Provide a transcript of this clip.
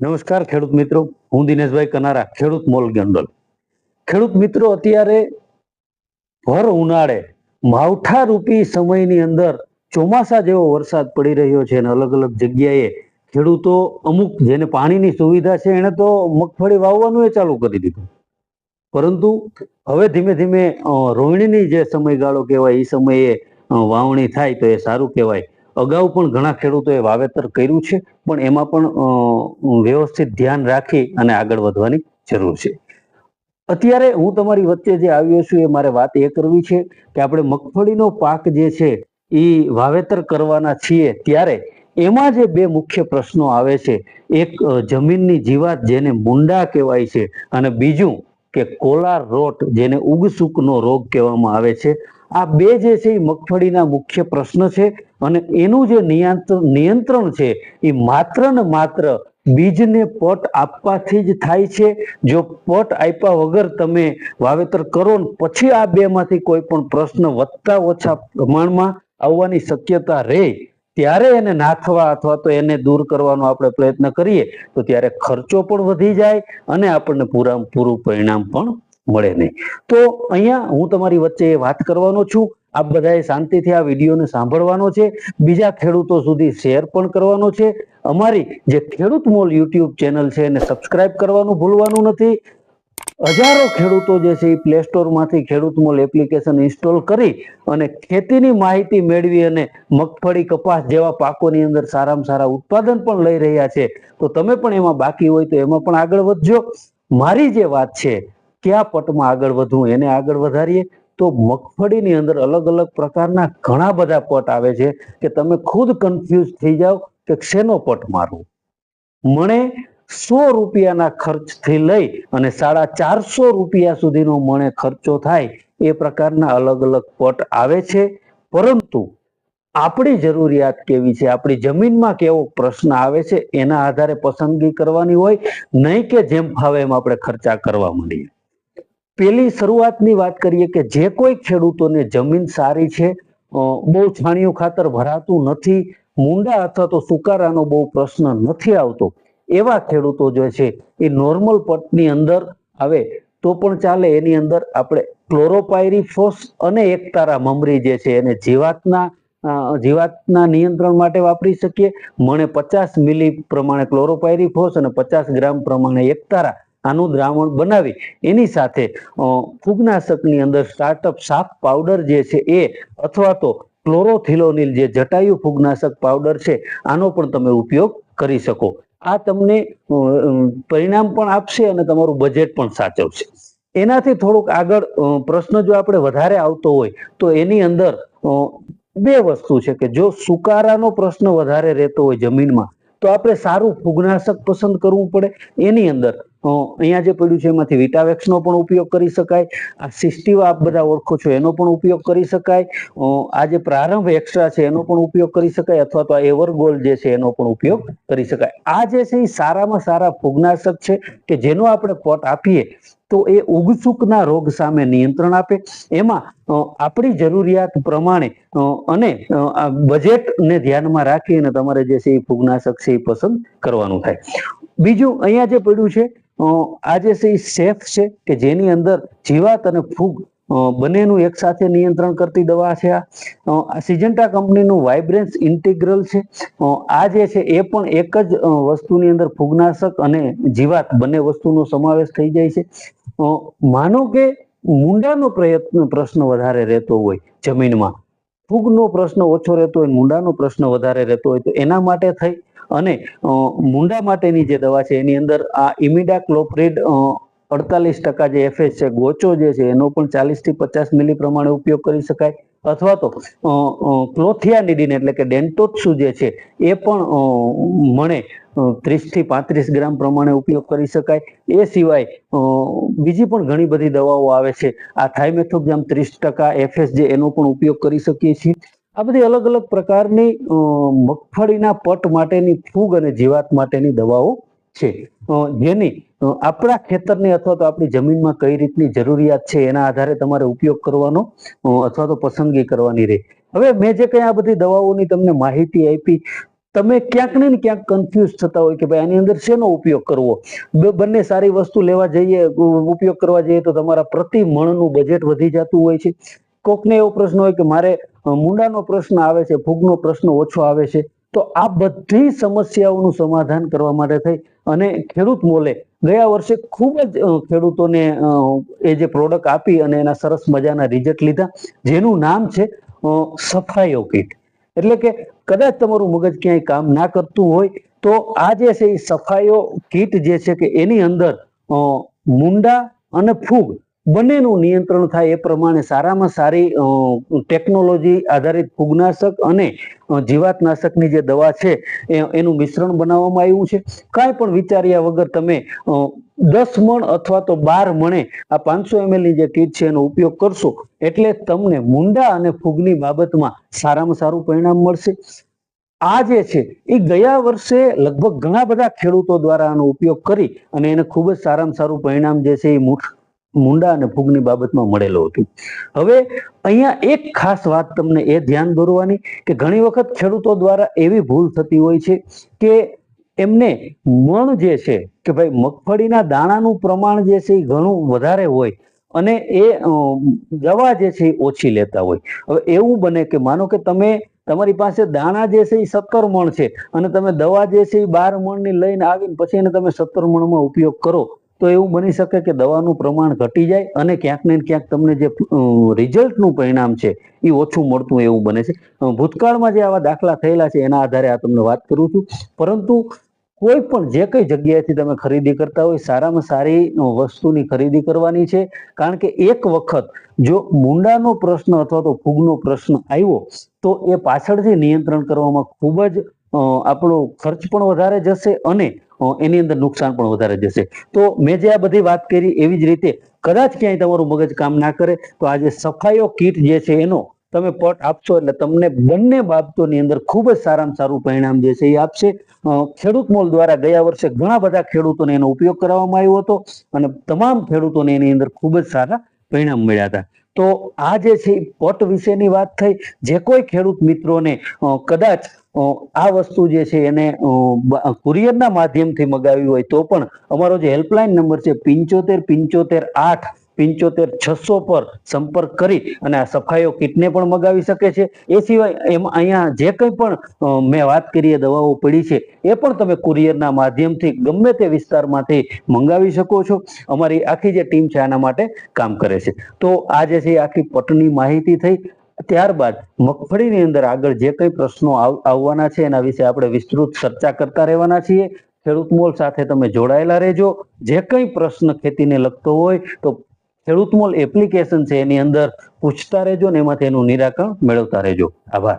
નમસ્કાર ખેડૂત મિત્રો, હું દિનેશભાઈ કનારા, ખેડૂત મોલ ગંડોલ. ખેડૂત મિત્રો, અત્યારે ભર ઉનાળે માવઠા રૂપી સમયની અંદર ચોમાસા જેવો વરસાદ પડી રહ્યો છે અને અલગ અલગ જગ્યાએ ખેડૂતો અમુક જેને પાણીની સુવિધા છે એને તો મગફળી વાવવાનું એ ચાલુ કરી દીધું. પરંતુ હવે ધીમે ધીમે રોહિણીની જે સમયગાળો કહેવાય એ સમયે વાવણી થાય તો એ સારું કહેવાય. અગાઉ પણ ઘણા ખેડૂતોએ વાવેતર કર્યું છે, પણ એમાં પણ વ્યવસ્થિત ધ્યાન રાખી અને આગળ વધવાની જરૂર છે. અત્યારે હું તમારી વચ્ચે જે આવ્યો છું એ મારે વાત એ કરવી છે કે આપણે મગફળીનો પાક જે છે એ વાવેતર કરવાના છીએ ત્યારે એમાં જે બે મુખ્ય પ્રશ્નો આવે છે. એક જમીનની જીવાત જેને મુંડા કહેવાય છે અને બીજું કે કોલાર રોટ જેને ઉગસુકનો રોગ કહેવામાં આવે છે. આ બે જે છે એ મગફળીના મુખ્ય પ્રશ્ન છે અને એનું જે નિયંત્રણ છે એ માત્ર ને માત્ર બીજને પટ આપવાથી જ થાય છે. જો પટ આપ્યા વગર તમે વાવેતર કરો ને પછી આ બેમાંથી કોઈ પણ પ્રશ્ન વધતા ઓછા પ્રમાણમાં આવવાની શક્યતા રહે, ત્યારે એને નાથવા અથવા તો એને દૂર કરવાનો આપણે પ્રયત્ન કરીએ, તો ત્યારે ખર્ચો પણ વધી જાય અને આપણને પૂરા પૂરું પરિણામ પણ મળે નહીં. તો અહીંયા હું તમારી વચ્ચે વાત કરવાનો છું. આપ બધાએ શાંતિથી આ વિડીયોને સાંભળવાનો છે. બીજા ખેડૂતો સુધી શેર પણ કરવાનો છે. અમારી જે ખેડૂત મોલ યુટ્યુબ ચેનલ છે એને સબસ્ક્રાઇબ કરવાનું ભૂલવાનું નથી. હજારો ખેડૂતો જે છે એ પ્લે સ્ટોરમાંથી ખેડૂત મોલ એપ્લિકેશન ઇન્સ્ટોલ કરી અને ખેતીની માહિતી મેળવી અને મગફળી, કપાસ જેવા પાકોની અંદર સારામાં સારા ઉત્પાદન પણ લઈ રહ્યા છે. તો તમે પણ એમાં બાકી હોય તો એમાં પણ આગળ વધજો. મારી જે વાત છે કયા પટમાં આગળ વધવું, એને આગળ વધારીએ, તો મગફળીની અંદર અલગ અલગ પ્રકારના ઘણા બધા પટ આવે છે કે તમે ખુદ કન્ફ્યુઝ થઈ જાઓ કે શેનો પટ મારવો. મણે સો રૂપિયાના ખર્ચથી લઈ અને સાડા ચારસો રૂપિયા સુધીનો મણે ખર્ચો થાય એ પ્રકારના અલગ અલગ પટ આવે છે. પરંતુ આપણી જરૂરિયાત કેવી છે? આપણી જમીનમાં કેવો પ્રશ્ન આવે છે? એના આધારે પસંદગી કરવાની હોય, નહીં કે જેમ ફાવે એમ આપણે ખર્ચા કરવા માંડીએ. પેલી શરૂઆતની વાત કરીએ કે જે કોઈ ખેડૂતોને જમીન સારી છે બહુ છાણિયું ખાતર ભરાતું નથી, મુંડા અથવા તો સુકારાનો બહુ પ્રશ્ન નથી આવતો, એવા ખેડૂતો જે છે એ નોર્મલ પટની અંદર આવે તો પણ ચાલે. એની અંદર આપણે ક્લોરોપાયરીફોસ અને એકતારા મમરી જે છે એને જીવાતના જીવાતના નિયંત્રણ માટે વાપરી શકીએ. મણે પચાસ મિલી પ્રમાણે ક્લોરોપાયરીફોસ અને પચાસ ગ્રામ પ્રમાણે એકતારા આનું દ્રાવણ બનાવી. એની સાથે ફૂગનાશકની અંદર સ્ટાર્ટઅપ સાફ પાવડર જે છે એ, અથવા તો ક્લોરોથિલોનિલ જે જટાયુ ફૂગનાશક પાવડર છે, આનો પણ તમે ઉપયોગ કરી શકો. આ તમને પરિણામ પણ આપશે અને તમારું બજેટ પણ સાચવશે. એનાથી થોડુંક આગળ પ્રશ્ન જો આપણે વધારે આવતો હોય, તો એની અંદર બે વસ્તુ છે કે જો સુકારાનો પ્રશ્ન વધારે રહેતો હોય જમીનમાં, તો આપણે સારું ફૂગનાશક પસંદ કરવું પડે. એની અંદર અહીંયા જે પડ્યું છે એમાંથી વિટાવેક્સનો પણ ઉપયોગ કરી શકાય. આ સિસ્ટીવા આપ બધા ઓળખો છો, એનો પણ ઉપયોગ કરી શકાય. આ જે પ્રારંભ એક્સ્ટ્રા છે, એનો પણ ઉપયોગ કરી શકાય અથવા તો આ એવરગોલ્ડ જે છે, એનો પણ ઉપયોગ કરી શકાય. આ જે છે, એ સારામાં સારા ફૂગનાશક છે કે જેનો આપણે પોટ આપીએ તો એ ઉગસુકના રોગ સામે નિયંત્રણ આપે. એમાં આપણી જરૂરિયાત પ્રમાણે અને બજેટને ધ્યાનમાં રાખીને તમારે જે છે, એ ફૂગનાશક છે, એ પસંદ કરવાનું થાય. બીજું, અહીંયા જે પડ્યું છે આ જે છે એ સેફ છે કે જેની અંદર જીવાત અને ફૂગ બંનેનું બંનેનું એકસાથે નિયંત્રણ કરતી દવા છે આ. સિજન્ટા કંપનીનું વાઇબ્રન્સ ઇન્ટિગ્રલ છે. આ જે છે એ પણ એક જ વસ્તુની અંદર ફૂગનાશક અને જીવાત બંને વસ્તુનો સમાવેશ થઈ જાય છે. માનો કે મુંડાનો પ્રયત્ન, પ્રશ્ન વધારે રહેતો હોય જમીનમાં. ફૂગનો પ્રશ્ન ઓછો રહેતો હોય, મુંડાનો પ્રશ્ન વધારે રહેતો હોય, તો એના માટે થઈ અને મુંડા માટેની જે દવા છે, એની અંદર આ ઇમિડા ક્લોપ્રિડ અડતાલીસ ટકા જે એફએસ છે, ગોચો જે છે, એનો પણ ચાલીસથી પચાસ મિલી પ્રમાણે ઉપયોગ કરી શકાય. અથવા તો ક્લોથિયાનિડીન એટલે કે ડેન્ટોત્સુ જે છે, એ પણ મણે ત્રીસથી પાંત્રીસ ગ્રામ પ્રમાણે ઉપયોગ કરી શકાય. એ સિવાય બીજી પણ ઘણી બધી દવાઓ આવે છે. આ થાઇમેથોક્ઝામ ત્રીસ ટકા એફએસ જે એનો પણ ઉપયોગ કરી શકીએ છીએ. આ બધી અલગ અલગ પ્રકારની મગફળીના પટ માટેની, ફૂગ અને જીવાત માટેની દવાઓ છે. જેની આપણા ખેતરની અથવા તો આપણી જમીનમાં કઈ રીતની જરૂરિયાત છે એના આધારે તમારે ઉપયોગ કરવાનો અથવા તો પસંદગી કરવાની રહે. હવે મેં જે કંઈ આ બધી દવાઓની તમને માહિતી આપી, તમે ક્યાંક ને ક્યાંક કન્ફ્યુઝ થતા હોય કે ભાઈ આની અંદર શેનો ઉપયોગ કરવો? બંને સારી વસ્તુ લેવા જઈએ ઉપયોગ કરવા જઈએ તો તમારા પ્રતિ મણનું બજેટ વધી જતું હોય છે. કોકને એવો પ્રશ્ન હોય કે મારે મૂંડાનો પ્રશ્ન આવે છે, ફૂગનો પ્રશ્ન ઓછો આવે છે, તો આ બધી સમસ્યાઓનું સમાધાન કરવા માટે થઈ. અને ખેડૂત મોલે ગયા વર્ષે ખૂબ જ ખેડૂતોને એ જે પ્રોડક્ટ આપી અને એના સરસ મજાના રિઝલ્ટ લીધા, જેનું નામ છે સફાયો કીટ. એટલે કે કદાચ તમારું મગજ ક્યાંય કામ ના કરતું હોય, તો આ જે છે એ સફાઈઓ કીટ જે છે કે એની અંદર મુંડા અને ફૂગ બંનેનું નિયંત્રણ થાય એ પ્રમાણે સારામાં સારી ટેકનોલોજી આધારિત ફૂગનાશક અને જીવાતનાશકની જે દવા છે, એ, એનું મિશ્રણ બનાવવામાં આવ્યું છે. કાંઈ પણ વિચાર્યા વગર તમે દસ મણ અથવા તો બાર મણે આ પાંચસો ની જે કીટ છે એનો ઉપયોગ કરશો એટલે તમને મુંડા અને ફૂગની બાબતમાં સારામાં સારું પરિણામ મળશે. આ જે છે, એ ગયા વર્ષે લગભગ ઘણા બધા ખેડૂતો દ્વારા આનો ઉપયોગ કરી અને એને ખૂબ જ સારામાં સારું પરિણામ જે છે એ મુંડા અને ફૂગની બાબતમાં મળેલું હતું. હવે અહીંયા એક ખાસ વાત તમને એ ધ્યાન દોરવાની કે ઘણી વખત ખેડૂતો દ્વારા એવી ભૂલ થતી હોય છે કે એમને મણ જે છે કે ભાઈ મગફળીના દાણાનું પ્રમાણ જે છે એ ઘણું વધારે હોય અને એ દવા જે છે એ ઓછી લેતા હોય. હવે એવું બને કે માનો કે તમે, તમારી પાસે દાણા જે છે એ સત્તર મણ છે અને તમે દવા જે છે એ બાર મણની લઈને આવીને પછી એને તમે સત્તર મણમાં ઉપયોગ કરો તો એવું બની શકે કે દવાનું પ્રમાણ ઘટી જાય અને ક્યાંક ને ક્યાંક તમને જે રિઝલ્ટનું પરિણામ છે એ ઓછું મળતું એવું બને છે. ભૂતકાળમાં જે આવા દાખલા થયેલા છે, એના આધારે આ તમને વાત કરું છું. પરંતુ કોઈ પણ જે કઈ જગ્યાએથી તમે ખરીદી કરતા હોય, સારામાં સારી વસ્તુની ખરીદી કરવાની છે. કારણ કે એક વખત જો મુંડાનો પ્રશ્ન અથવા તો ફૂગનો પ્રશ્ન આવ્યો, તો એ પાછળથી નિયંત્રણ કરવામાં ખૂબ જ આપણો ખર્ચ પણ વધારે જશે અને એની અંદર નુકસાન પણ વધારે જશે. તો મેં જે આ બધી વાત કરી એવી જ રીતે કદાચ ક્યાંય તમારું મગજ કામ ના કરે, તો આજે સફાઈઓ કીટ જે છે એનો તમે પટ આપશો એટલે તમને બંને બાબતોની અંદર ખૂબ જ સારામાં સારું પરિણામ જે છે એ આપશે. ખેડૂત મોલ દ્વારા ગયા વર્ષે ઘણા બધા ખેડૂતોને એનો ઉપયોગ કરવામાં આવ્યો હતો અને તમામ ખેડૂતોને એની અંદર ખૂબ જ સારા પરિણામ મળ્યા હતા. તો આ જે છે પટ વિશેની વાત થઈ. જે કોઈ ખેડૂત મિત્રોને કદાચ આ વસ્તુ જે છે એને કુરિયરના માધ્યમથી મગાવી હોય તો પણ અમારો જે હેલ્પલાઇન નંબર છે પિંચોતેર પિંચોતેર આઠ પિંચોતેર છસો પર સંપર્ક કરી અને આ સફાઈઓ કીટને પણ મગાવી શકે છે. એ સિવાય એમ અહીંયા જે કંઈ પણ મેં વાત કરી એ દવાઓ પડી છે એ પણ તમે કુરિયરના માધ્યમથી ગમે તે વિસ્તારમાંથી મંગાવી શકો છો. અમારી આખી જે ટીમ છે આના માટે કામ કરે છે. તો આ જે છે આખી પટની માહિતી થઈ ત્યારબાદ મગફળીની અંદર આગળ જે કંઈ પ્રશ્નો આવવાના છે એના વિશે આપણે વિસ્તૃત ચર્ચા કરતા રહેવાના છીએ. ખેડૂત મોલ સાથે તમે જોડાયેલા રહેજો. જે કંઈ પ્રશ્ન ખેતીને લગતો હોય તો ખેડૂત મોલ એપ્લિકેશન છે એની અંદર પૂછતા રહેજો ને એમાંથી એનું નિરાકરણ મેળવતા રહેજો. આભાર.